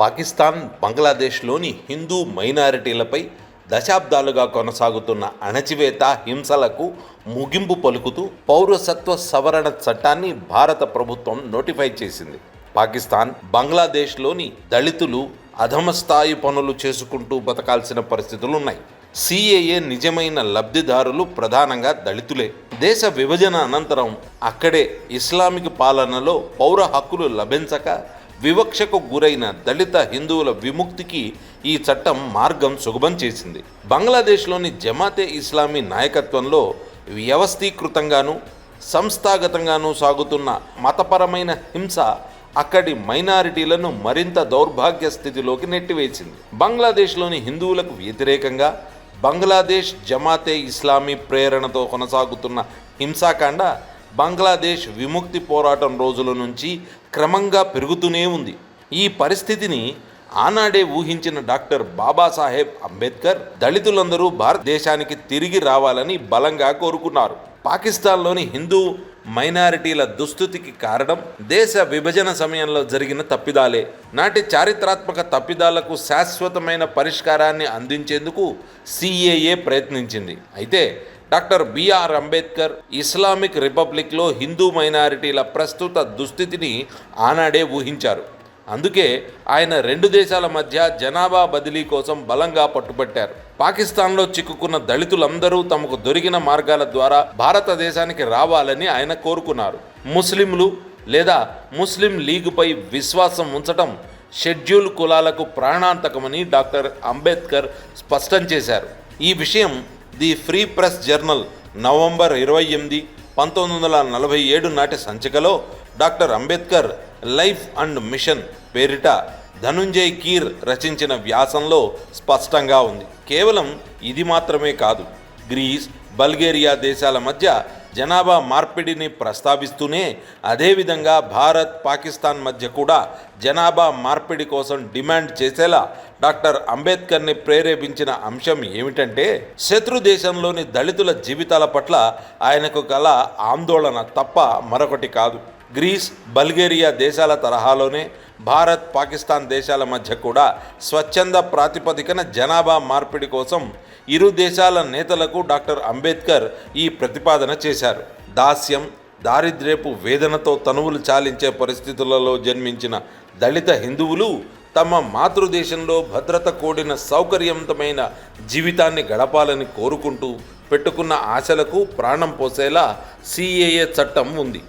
పాకిస్తాన్ బంగ్లాదేశ్లోని హిందూ మైనారిటీలపై దశాబ్దాలుగా కొనసాగుతున్న అణచివేత హింసలకు ముగింపు పలుకుతూ పౌరసత్వ సవరణ చట్టాన్ని భారత ప్రభుత్వం నోటిఫై చేసింది. పాకిస్తాన్ బంగ్లాదేశ్లోని దళితులు అధమస్థాయి పనులు చేసుకుంటూ బతకాల్సిన పరిస్థితులు ఉన్నాయి సిఏఏ నిజమైన లబ్ధిదారులు ప్రధానంగా దళితులే. దేశ విభజన అనంతరం అక్కడే ఇస్లామిక్ పాలనలో పౌర హక్కులు లభించక వివక్షకు గురైన దళిత హిందువుల విముక్తికి ఈ చట్టం మార్గం సుగమం చేసింది. బంగ్లాదేశ్లోని జమాతే ఇస్లామీ నాయకత్వంలో వ్యవస్థీకృతంగాను సంస్థాగతంగాను సాగుతున్న మతపరమైన హింస అక్కడి మైనారిటీలను మరింత దౌర్భాగ్య స్థితిలోకి నెట్టివేసింది. బంగ్లాదేశ్లోని హిందువులకు వ్యతిరేకంగా బంగ్లాదేశ్ జమాతే ఇస్లామీ ప్రేరణతో కొనసాగుతున్న హింసాకాండ బంగ్లాదేశ్ విముక్తి పోరాటం రోజుల నుంచి క్రమంగా పెరుగుతూనే ఉంది. ఈ పరిస్థితిని ఆనాడే ఊహించిన డాక్టర్ బాబాసాహెబ్ అంబేద్కర్ దళితులందరూ భారతదేశానికి తిరిగి రావాలని బలంగా కోరుకున్నారు. పాకిస్తాన్లోని హిందూ మైనారిటీల దుస్థితికి కారణం దేశ విభజన సమయంలో జరిగిన తప్పిదాలే. నాటి చారిత్రాత్మక తప్పిదాలకు శాశ్వతమైన పరిష్కారాన్ని అందించేందుకు సిఏఏ ప్రయత్నించింది. అయితే డాక్టర్ బిఆర్ అంబేద్కర్ ఇస్లామిక్ రిపబ్లిక్లో హిందూ మైనారిటీల ప్రస్తుత దుస్థితిని ఆనాడే ఊహించారు. అందుకే ఆయన రెండు దేశాల మధ్య జనాభా బదిలీ కోసం బలంగా పట్టుబట్టారు. పాకిస్తాన్లో చిక్కుకున్న దళితులందరూ తమకు దొరికిన మార్గాల ద్వారా భారతదేశానికి రావాలని ఆయన కోరుకున్నారు. ముస్లింలు లేదా ముస్లిం లీగుపై విశ్వాసం ఉంచటం షెడ్యూల్ కులాలకు ప్రాణాంతకమని డాక్టర్ అంబేద్కర్ స్పష్టం చేశారు. ఈ విషయం the free press journal November ఇరవై ఎనిమిది పంతొమ్మిది వందల నలభై ఏడు నాటి సంచికలో doctor Ambedkar life and mission పేరిట ధనుంజయ్ కీర్ రచించిన వ్యాసంలో స్పష్టంగా ఉంది. కేవలం ఇది మాత్రమే కాదు గ్రీస్ బల్గేరియా దేశాల మధ్య జనాభా మార్పిడిని ప్రస్తావిస్తూనే అదేవిధంగా భారత్ పాకిస్తాన్ మధ్య కూడా జనాభా మార్పిడి కోసం డిమాండ్ చేసేలా డాక్టర్ అంబేద్కర్ని ప్రేరేపించిన అంశం ఏమిటంటే శత్రు దేశంలోని దళితుల జీవితాల పట్ల ఆయనకు గల ఆందోళన తప్ప మరొకటి కాదు. గ్రీస్ బల్గేరియా దేశాల తరహాలోనే భారత్ పాకిస్తాన్ దేశాల మధ్య కూడా స్వచ్ఛంద ప్రాతిపదికన జనాభా మార్పిడి కోసం ఇరు దేశాల నేతలకు డాక్టర్ అంబేద్కర్ ఈ ప్రతిపాదన చేశారు. దాస్యం దారిద్ర్యపు వేదనతో తనువులు చాలించే పరిస్థితులలో జన్మించిన దళిత హిందువులు తమ మాతృదేశంలో భద్రత కూడిన సౌకర్యవంతమైన జీవితాన్ని గడపాలని కోరుకుంటూ పెట్టుకున్న ఆశలకు ప్రాణం పోసేలా సిఏఏ చట్టం ఉంది.